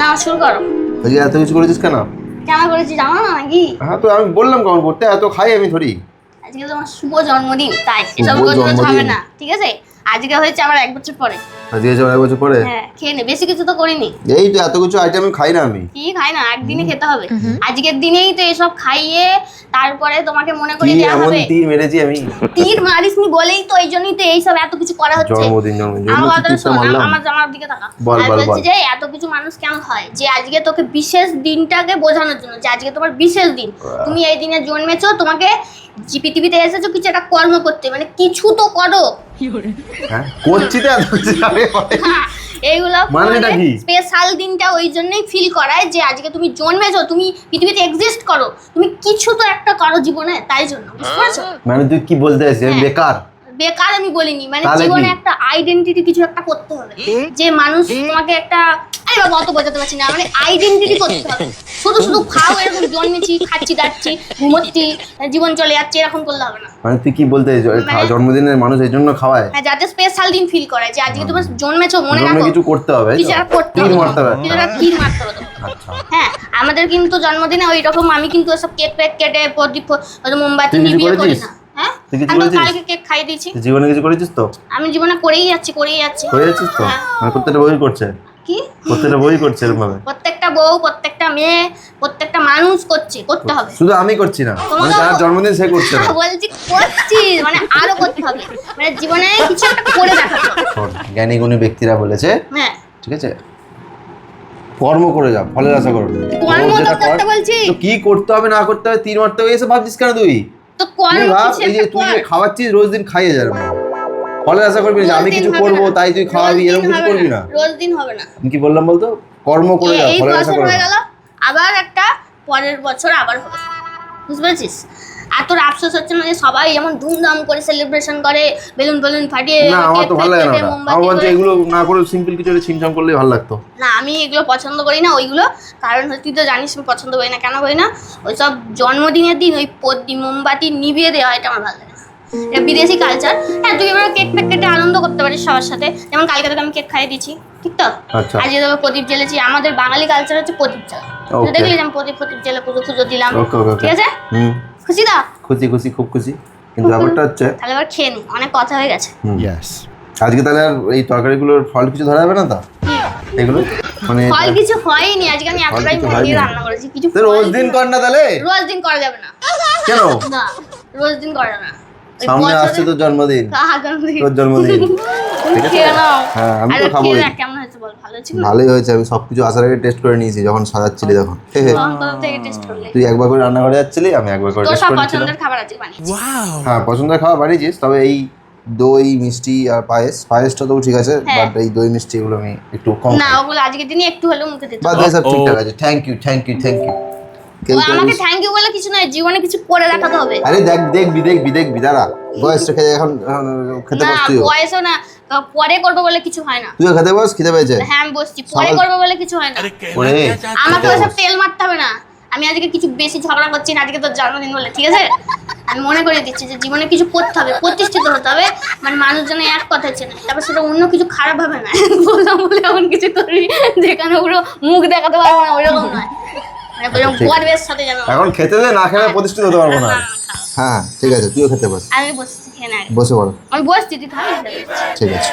না শুরু করো। ওই যে এত কিছু করেছিস কেন? কেন করেছি জানো না নাকি? হ্যাঁ তো আমি বললাম কেমন করতে এত খাই আমি ধরি। আজকে তোমার শুভ জন্মদিন তাই এসব রোজ হবে না ঠিক আছে? আজকে হয়েছে আমার এক বছর পরে। আজকে যাওয়ার এক বছর পরে? হ্যাঁ খেয়ে নে বেশি কিছু তো করিনি। এই তো এত কিছু আইটেম আমি খাই না আমি। কি খাই না? একদিনে খেতে হবে। আজকের দিনেই তো এসব খাইয়ে তারপরে তোমাকে মনে করে দেওয়া এমন হবে। তীর মেরেছি আমি। তীর মারিসনি বলেই তো এই জন্যই তো এইসব এত কিছু করা হচ্ছে। জন্মদিন জন্মদিন আমার দিকে তাকা। বল, বল, বলছি বল। যে এত কিছু মানুষ কেমন হয়? যে আজকে তোকে বিশেষ দিনটাকে বোঝানোর জন্য যে আজকে তোমার বিশেষ দিন। তুমি এই দিনে জন্মেছো তোমাকে যে পৃথিবীতে এসেছ কিছু একটা কর্ম করতে। মানে কিছু তো করো। হ্যাঁ করছি তো পরে। এইগুলো মানেটা কি? স্পেশাল দিনটা ওই জন্যই ফিল করায় যে আজকে তুমি জন্মেছো তুমি পৃথিবীতে এক্সিস্ট করো। তুমি কিছু তো একটা করো জীবনে তাই জন্য বুঝতে মানে তুই কি বলতে চাইছিস হ্যাঁ। বেকার? বেকার আমি বলিনি মানে জীবনে একটা আইডেন্টিটি কিছু একটা করতে হবে। যে মানুষ তোমাকে একটা আরে বাবা অত বোঝাতে পারছি না মানে আইডেন্টিটি করতে হবে শুধু শুধু খাও এরকম জন্মেছি খাচ্ছি দাচ্ছি ঘুমোচ্ছি জীবন চলে যাচ্ছে এরকম করলে হবে না। মানে তুই কি বলতে মানে- জন্মদিনের মানুষ এই জন্য খাওয়ায়? হ্যাঁ যাতে স্পেশাল দিন ফিল করে যে আজকে তোমার জন্মেছো মনে রাখো। কিছু করতে হবে কিছু করতে হবে। মারতে হবে। কিছু মারতে হবে আচ্ছা। হ্যাঁ আমাদের কিন্তু জন্মদিনে ওই রকম আমি কিন্তু সব কেক ফেক কেটে প্রদীপ মোমবাতি নিভিয়ে করি না। হ্যাঁ? আমি কালকে কেক দিয়েছি। জীবনে কিছু করেছিস তো? আমি জীবনে করেই যাচ্ছি করেই যাচ্ছি। করে যাচ্ছিস তো? হ্যাঁ। মানে প্রত্যেকটা বই করছে? প্রত্যেকটা বই করছে এরকম ভাবে প্রত্যেকটা বউ প্রত্যেকটা মেয়ে প্রত্যেকটা মানুষ করছে করতে হবে। শুধু আমি করছি না মানে যার জন্মদিন সে করছে না। বলছি করছি মানে আরও করতে হবে। মানে জীবনে কিছু একটা করে দেখাতে জ্ঞানী গুণী ব্যক্তিরা বলেছে হ্যাঁ। ঠিক আছে? কর্ম করে যা ফলের আশা করো। কি করতে হবে না করতে হবে তীর মারতে হবে এসে ভাবছিস কেন তুই? তো কর্ম ভাব এই যে তুই খাওয়াচ্ছিস রোজ দিন খাইয়ে যাবে। ফলের আশা করবি না যে আমি কিছু করব। তাই তুই খাওয়াবি এরকম কিছু করবি না? রোজ দিন হবে না। আমি কি বললাম বলতো? কর্ম করে যা ফলের আশা বছর করো না গেল আবার একটা পরের বছর আবার হবে। বুঝতে পেরেছিস? এত আফসোস হচ্ছে না যে সবাই যেমন ধুমধাম করে সেলিব্রেশন করে বেলুন বেলুন ফাটিয়ে না আমার তো ভালো লাগে না আমার করে- এগুলো না করে সিম্পল কিছু একটা ছিমছাম করলে ভালো লাগতো। না আমি এগুলো পছন্দ করি না ওইগুলো। কারণ হচ্ছে তুই তো জানিস আমি পছন্দ করি না কেন করি না? ওই সব জন্মদিনের দিন ওই পদ্মি মোমবাতি নিভিয়ে দেওয়া এটা আমার ভালো লাগে। এটা বিদেশি কালচার হ্যাঁ তুই এবার কেক ফেক কেটে আনন্দ করতে পারিস সবার সাথে। যেমন কালকে তোকে আমি কেক খাইয়ে দিচ্ছি ঠিক তো? আচ্ছা। আজকে তোকে প্রদীপ জ্বেলেছি। আমাদের বাঙালি কালচার হচ্ছে প্রদীপ জ্বালা। তুই দেখলি যে আমি প্রদীপ প্রদীপ জ্বেলে পুজো পুজো দিলাম। ওকে ওকে ঠিক আছে? হুম। খুশি তো? খুশি খুশি খুব খুশি। কিন্তু ব্যাপারটা হচ্ছে তাহলে এবার খেয়ে নি। অনেক কথা হয়ে গেছে। হুম। আজকে তাহলে আর এই তরকারিগুলোর ফল কিছু ধরা যাবে না তো? এগুলো? মানে ফল কিছু হয়নি। আজকে আমি এতটাই মন দিয়ে রান্না করেছি। কিছু রোজ দিন কর না তাহলে? রোজ দিন করা যাবে না। কেন? না রোজ দিন করা যাবে না। সামনে আসছে তোর জন্মদিন। তোর জন্মদিন। হ্যাঁ, আমি তো না? ভালোই হয়েছে আমি সবকিছু আসার আগে টেস্ট করে নিয়েছি যখন সাজাচ্ছিলি তখন? তুই একবার করে রান্না করে যাচ্ছিলি আমি একবার করে টেস্ট করে পছন্দের খাবার হ্যাঁ পছন্দের খাওয়া বানিয়েছিস তবে এই দই মিষ্টি আর পায়েস পায়েসটা তো ঠিক আছে হ্যাঁ। বাট এই দই মিষ্টি এগুলো আমি একটু কম না, ওগুলো আজকের দিনে একটু হলেও মুখে দিতে বাদ হবে। সব ঠিকঠাক আছে। Thank you thank you thank you আমাকে thank you বলে কিছু নয়, জীবনে কিছু করে দেখাতে হবে। আরে দেখ দেখবি দেখবি দেখবি দাঁড়া বয়স রেখে এখন খেতে না, বয়সও না, পরে করব বলে কিছু হয় না। তুইও খেতে বস খেতে পেয়েছে? হ্যাঁ, আমি বসছি, পরে করব বলে কিছু হয় না। আমাকে ওসব তেল মারতে হবে না। আমি আজকে কিছু বেশি ঝগড়া করছি না আজকে তোর জন্মদিন বলে ঠিক আছে? আমি মনে করে দিচ্ছি যে জীবনে কিছু করতে হবে প্রতিষ্ঠিত হতে হবে। মানে মানুষ যেন এক কথা চেনে তারপর সেটা অন্য কিছু খারাপ হবে না। বললাম বলে এমন কিছু করবি যেখানে ওগুলো মুখ দেখাতে পারব না ওইরকম নয়। এখন খেতে দে না খেলে প্রতিষ্ঠিত হতে পারব না। হ্যাঁ ঠিক আছে তুইও খেতে বস। আমি বসে বসে পড়ো। আমি বসছি তুই ঠিক আছে।